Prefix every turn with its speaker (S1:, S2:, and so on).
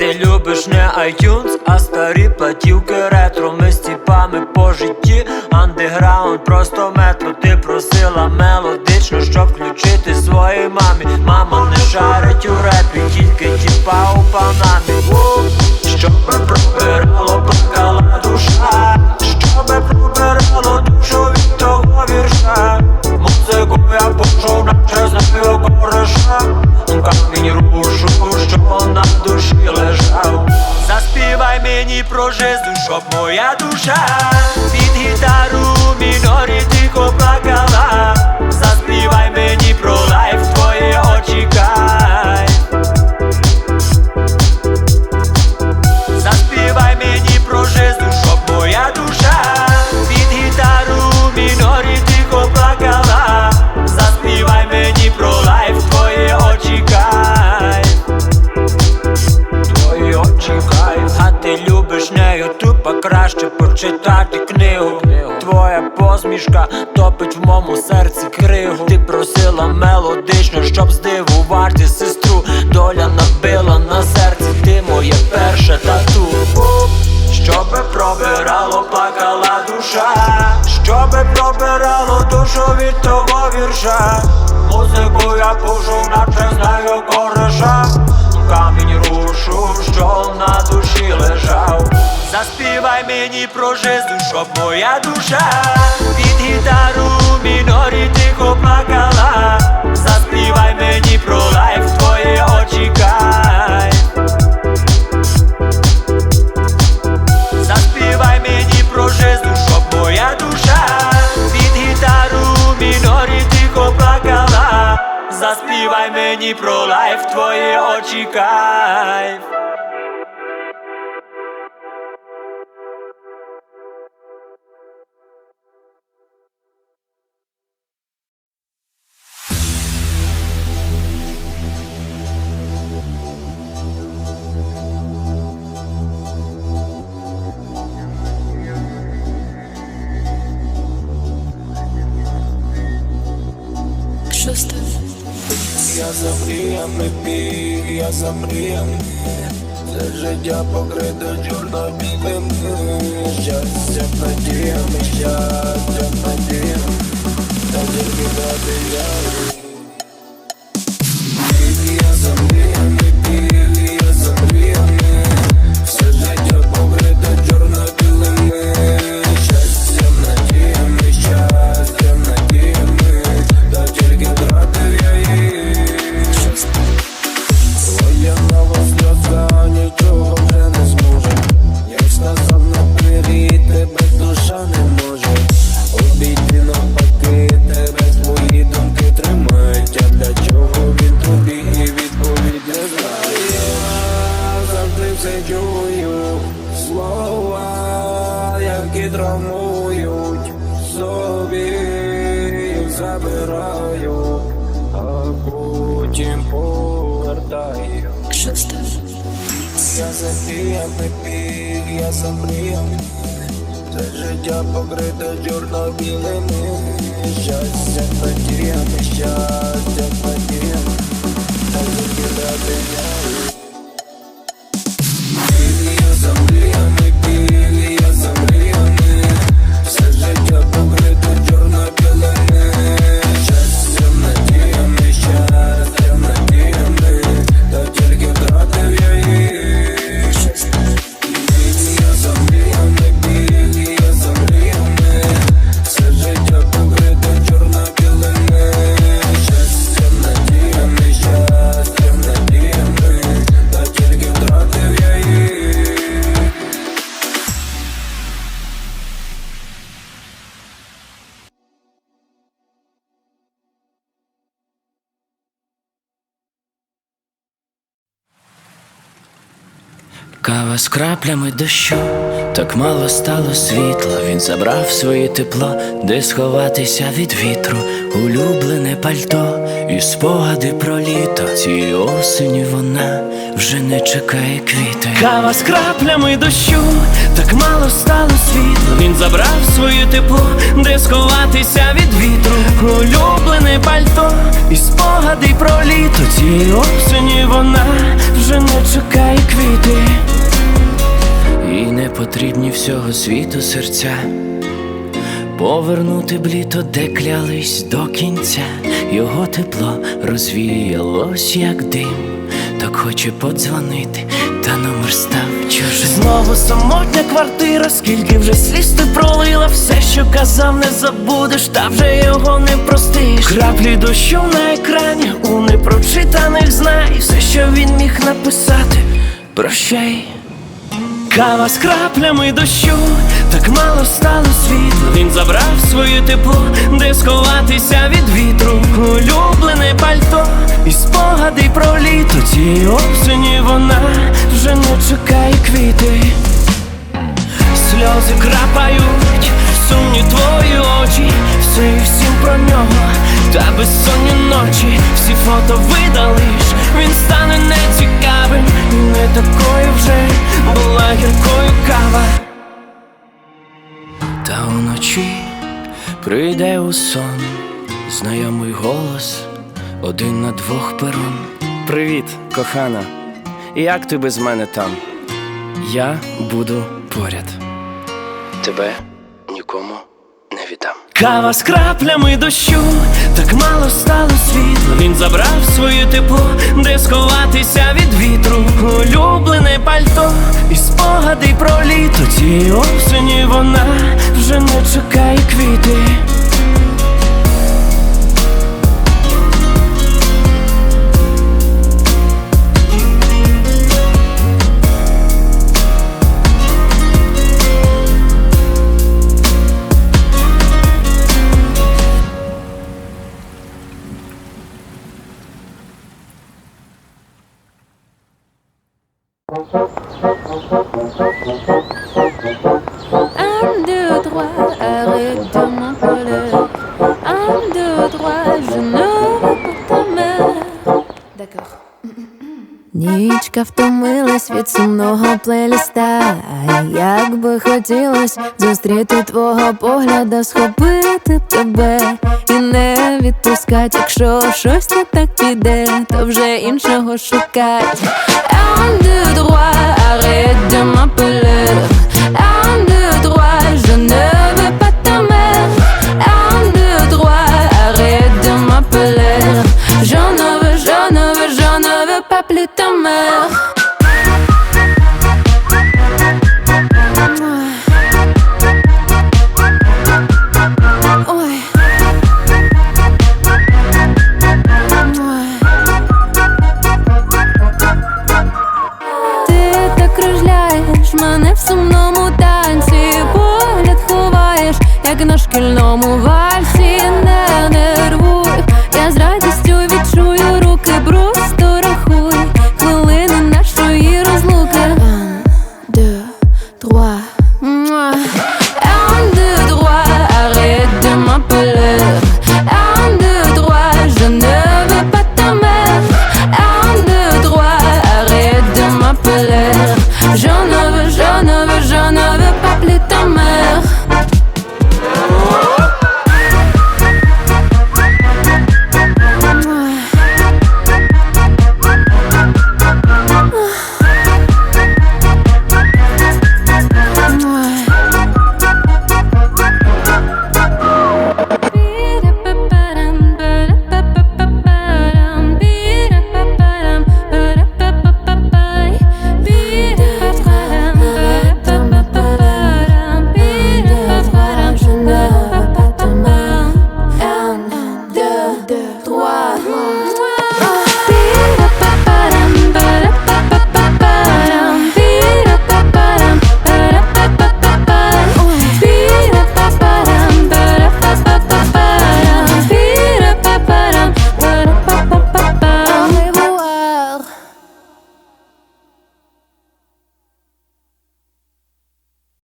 S1: ти любиш не iTunes, а старі платівки ретро. Ми з тіпами по житті, андеграунд, просто метро. Ти просила мелодично, щоб включити своїй мамі. Мама не шарить у репі, тільки тіпа у панамі мені про жизнь, щоб моя душа Під гітару в мінорі тихо плакала Заспівай мені про лайф, твої очі кайф Ютуб, а краще почитати книгу. Твоя посмішка топить в моєму серці кригу. Ти просила мелодично, щоб здивувати сестру. Доля набила на серці, ти моє перше тату. Щоби пробирало, плакала душа. Щоби пробирало душу від того вірша. Музику я пушу, мені про жизнь, щоб моя душа Під гітару в мінорі тихо плакала Заспівай мені про лайф, твої очі кайф Заспівай мені про жизнь, щоб моя душа Під гітару в мінорі тихо плакала Заспівай мені про
S2: Я за мріями біг, я за мріями Це життя покрите чорно-білим Щастя надіями, щастя надіями Та тільки дати я Чую слова, які травмують собі їх забираю, а потім повертаю. Я за мріями біг, я за мріями Це життя покрите чорно-білими Щастя надіями, щастя надіями. Та закидати я
S3: Кава з краплями дощу
S4: Так мало стало світла, він забрав своє тепло, де сховатися від вітру, улюблене пальто і спогади про літо. Цієї осені вона вже не чекає квіти. Кава з краплями дощу, так мало стало світла. Він забрав своє тепло, де сховатися від вітру, улюблене пальто і спогади про літо. Цієї осені вона вже не чекає квіти. І не потрібні всього світу серця. Повернути б літо, де клялись до кінця, його тепло розвіялось, як дим, так хоче подзвонити, та номер став чужим. Знову самотня квартира, скільки вже сліз ти пролила, все, що казав, не забудеш, та вже його не простиш. Краплі дощу на екрані, у непрочитаних знай, все, що він міг написати, прощай. Кава з краплями дощу, так мало стало світла. Він забрав своє тепло, де сховатися від вітру, улюблене пальто і спогади про літо. Цієї осені вона вже не чекає квіти. Сльози крапають, сумні твої очі, все і всім про нього, та безсонні ночі, всі фото видалиш, він стане нецікавим, не такою прийде у сон, знайомий голос, один на двох перон. Привіт, кохана, як ти без мене там? Я буду поряд. Тебе нікому не віддам. Кава з краплями дощу, так мало стало світла. Він забрав своє тепло, де сховатися від вітру, улюблене пальто і спогади про літо. Цієї осені вона вже не чекає квіти.
S1: Нічка втомилась від сумного плейліста. Як би хотілось зустріти твого погляда, схопити тебе і не відпускать. Якщо щось не так піде, то вже іншого шукать. на шкільному вальсі.